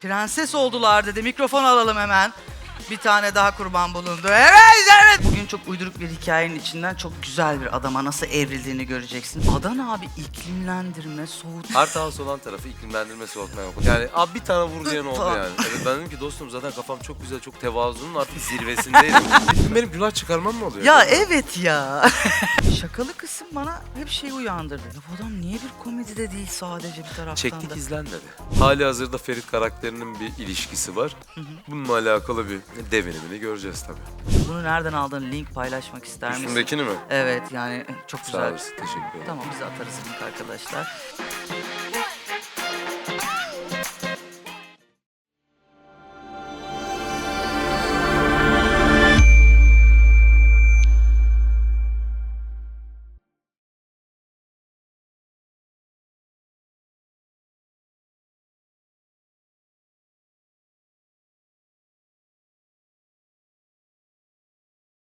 Prenses oldular dedi. Mikrofon alalım hemen. Bir tane daha kurban bulundu. Evet, evet. Bugün çok uyduruk bir hikayenin içinden çok güzel bir adama nasıl evrildiğini göreceksin. Adana abi iklimlendirme, soğut. Artı az olan tarafı iklimlendirme soğutma yok. Yani abi bir tane vur diyen oldu Tamam. yani. Evet ben dedim ki dostum zaten kafam çok güzel, çok tevazunun artık zirvesindeydim. Bütün benim günah çıkarmam mı oluyor? Ya evet ya. Şakalı kısım bana hep şey uyandırdı. Ya bu adam niye bir komedide değil sadece bir taraftan Çektik da. izlenmedi. Hali hazırda Ferit karakterinin bir ilişkisi var. Bununla alakalı bir devinimini göreceğiz tabii. Bunu nereden aldın? Link paylaşmak ister misin? Üstündekini mi? Evet yani çok Sağ güzel. olasın, teşekkür ederim. Tamam biz atarız link arkadaşlar.